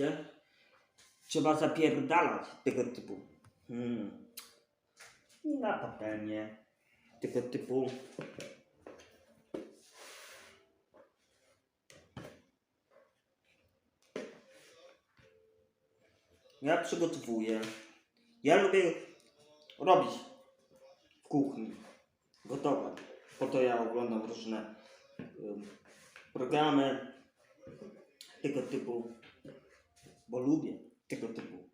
Widzicie? Trzeba zapierdalać tego typu. Hmm. I na patelnię tego typu. Ja przygotowuję. Ja lubię robić w kuchni. Gotować. Po to ja oglądam różne ym, programy tego typu. Bo lubię tego typu.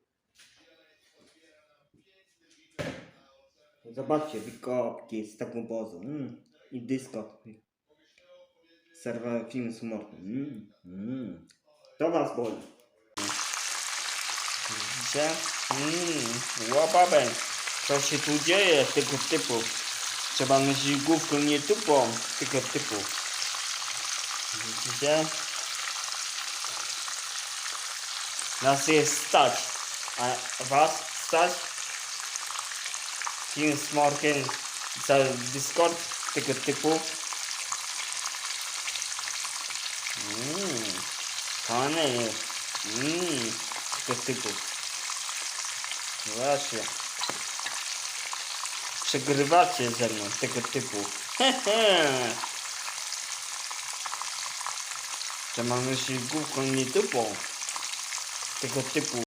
Zobaczcie, wykopki z taką pozą. Mm. I dysko. Serwa film humorem. Mm. Mm. To was boli. Widzicie? Mmm, łapabę. Co się tu dzieje tego typu? Trzeba nosić główką, nie tupą tego typu. Widzicie? Nas jest stać, a was stać? Film z Morkiem za Discord tego typu. Mmm, fajne jest. Mmm, tego typu. Właśnie. Przegrywacie ze mną tego typu. Hehe. Trzeba myśleć główką, nie tupą. Tego typu.